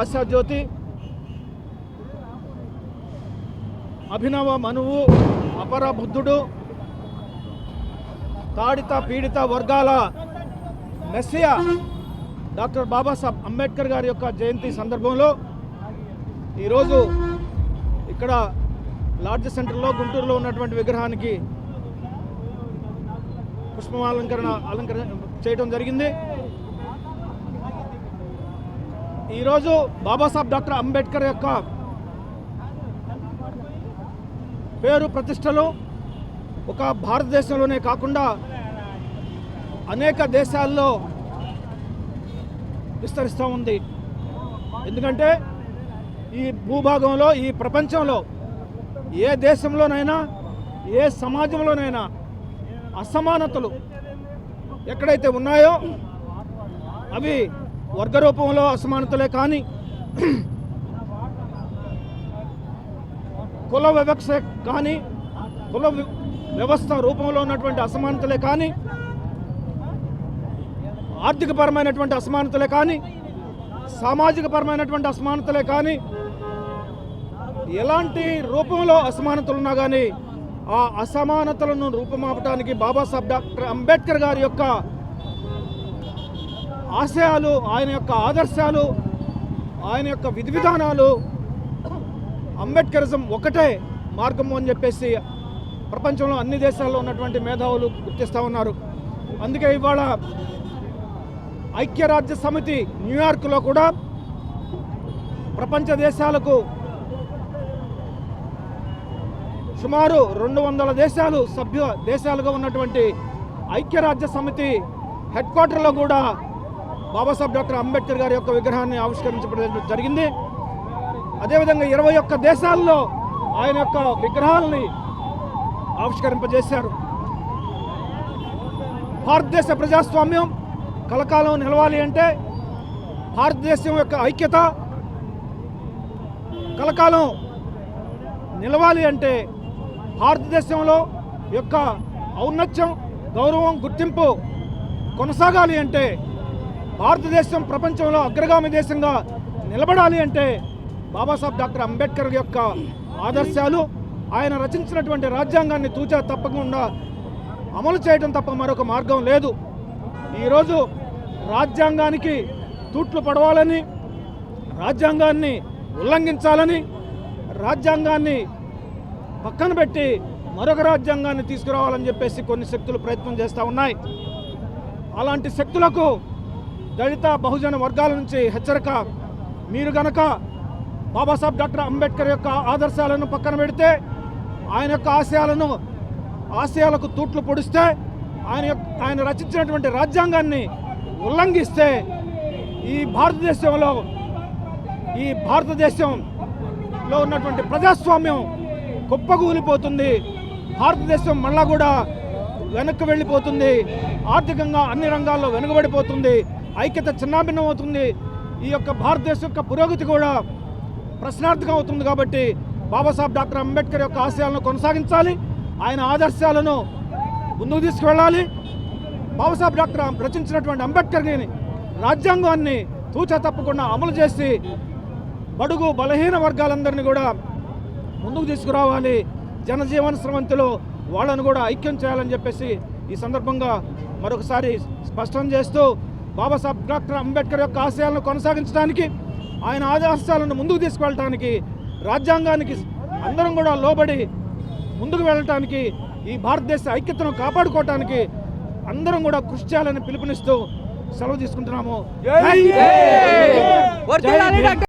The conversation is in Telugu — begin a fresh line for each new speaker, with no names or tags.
ఆశాజ్యోతి అభినవ మనువు అపర బుద్ధుడు తాడిత పీడిత వర్గాల మెస్సియా డాక్టర్ బాబాసాహెబ్ అంబేద్కర్ గారి యొక్క జయంతి సందర్భంలో ఈరోజు ఇక్కడ లార్జ్ సెంటర్లో గుంటూరులో ఉన్నటువంటి విగ్రహానికి పుష్పమాలంకరణ అలంకరణ చేయడం జరిగింది. ఈరోజు బాబాసాహెబ్ డాక్టర్ అంబేద్కర్ యొక్క పేరు ప్రతిష్టలు ఒక భారతదేశంలోనే కాకుండా అనేక దేశాల్లో విస్తరిస్తూ ఉంది. ఎందుకంటే ఈ భూభాగంలో ఈ ప్రపంచంలో ఏ దేశంలోనైనా ఏ సమాజంలోనైనా అసమానతలు ఎక్కడైతే ఉన్నాయో అవి వర్గ రూపంలో అసమానతలే కానీ కుల వివక్ష కానీ కుల వ్యవస్థ రూపంలో ఉన్నటువంటి అసమానతలే కానీ ఆర్థికపరమైనటువంటి అసమానతలే కానీ సామాజిక పరమైనటువంటి అసమానతలే కానీ ఎలాంటి రూపంలో అసమానతలు ఉన్నా కానీ ఆ అసమానతలను రూపమాపటానికి బాబాసాహెబ్ డాక్టర్ అంబేద్కర్ గారి యొక్క ఆశయాలు ఆయన యొక్క ఆదర్శాలు ఆయన యొక్క విధి విధానాలు అంబేద్కరిజం ఒకటే మార్గము అని చెప్పేసి ప్రపంచంలో అన్ని దేశాల్లో ఉన్నటువంటి మేధావులు గుర్తిస్తూ ఉన్నారు. అందుకే ఇవాళ ఐక్యరాజ్య సమితి న్యూయార్క్లో కూడా ప్రపంచ దేశాలకు సుమారు రెండు వందల దేశాలు సభ్య దేశాలుగా ఉన్నటువంటి ఐక్యరాజ్య సమితి హెడ్ క్వార్టర్లో కూడా బాబాసాహెబ్ డాక్టర్ అంబేద్కర్ గారి యొక్క విగ్రహాన్ని ఆవిష్కరించడం జరిగింది. అదేవిధంగా ఇరవై ఒక్క దేశాల్లో ఆయన యొక్క విగ్రహాలని ఆవిష్కరింపజేశారు. భారతదేశ ప్రజాస్వామ్యం కలకాలం నిలవాలి అంటే భారతదేశం యొక్క ఐక్యత కలకాలం నిలవాలి అంటే భారతదేశంలో యొక్క ఔన్నత్యం గౌరవం గుర్తింపు కొనసాగాలి అంటే భారతదేశం ప్రపంచంలో అగ్రగామి దేశంగా నిలబడాలి అంటే బాబాసాహెబ్ డాక్టర్ అంబేద్కర్ యొక్క ఆదర్శాలు ఆయన రచించినటువంటి రాజ్యాంగాన్ని తూచా తప్పకుండా అమలు చేయడం తప్ప మరొక మార్గం లేదు. ఈరోజు రాజ్యాంగానికి తూట్లు పడవాలని రాజ్యాంగాన్ని ఉల్లంఘించాలని రాజ్యాంగాన్ని పక్కన పెట్టి మరొక రాజ్యాంగాన్ని తీసుకురావాలని చెప్పేసి కొన్ని శక్తులు ప్రయత్నం చేస్తూ ఉన్నాయి. అలాంటి శక్తులకు దళిత బహుజన వర్గాల నుంచి హెచ్చరిక. మీరు గనక బాబాసాహెబ్ డాక్టర్ అంబేద్కర్ యొక్క ఆదర్శాలను పక్కన పెడితే ఆయన యొక్క ఆశయాలను ఆశయాలకు తూట్లు పొడిస్తే ఆయన యొక్క ఆయన రచించినటువంటి రాజ్యాంగాన్ని ఉల్లంఘిస్తే ఈ భారతదేశంలో ఈ భారతదేశంలో ఉన్నటువంటి ప్రజాస్వామ్యం కుప్పగూలిపోతుంది భారతదేశం మళ్ళా కూడా వెనక్కి వెళ్ళిపోతుంది. ఆర్థికంగా అన్ని రంగాల్లో వెనుకబడిపోతుంది. ఐక్యత చిన్నాభిన్నం అవుతుంది. ఈ యొక్క భారతదేశం యొక్క పురోగతి కూడా ప్రశ్నార్థకం అవుతుంది కాబట్టి బాబాసాహెబ్ డాక్టర్ అంబేద్కర్ యొక్క ఆశయాలను కొనసాగించాలి. ఆయన ఆదర్శాలను ముందుకు తీసుకువెళ్ళాలి. బాబాసాహెబ్ డాక్టర్ రచించినటువంటి అంబేద్కర్ని రాజ్యాంగాన్ని తూచా తప్పకుండా అమలు చేసి బడుగు బలహీన వర్గాలందరినీ కూడా ముందుకు తీసుకురావాలి. జనజీవన స్రవంతిలో వాళ్ళను కూడా ఐక్యం చేయాలని చెప్పేసి ఈ సందర్భంగా మరొకసారి స్పష్టం చేస్తూ బాబాసాహెబ్ డాక్టర్ అంబేద్కర్ యొక్క ఆశయాలను కొనసాగించడానికి ఆయన ఆదర్శాలను ముందుకు తీసుకువెళ్ళటానికి రాజ్యాంగానికి అందరం కూడా లోబడి ముందుకు వెళ్ళటానికి ఈ భారతదేశ ఐక్యతను కాపాడుకోవటానికి అందరం కూడా కృషి చేయాలని పిలుపునిస్తూ సెలవు తీసుకుంటున్నాము.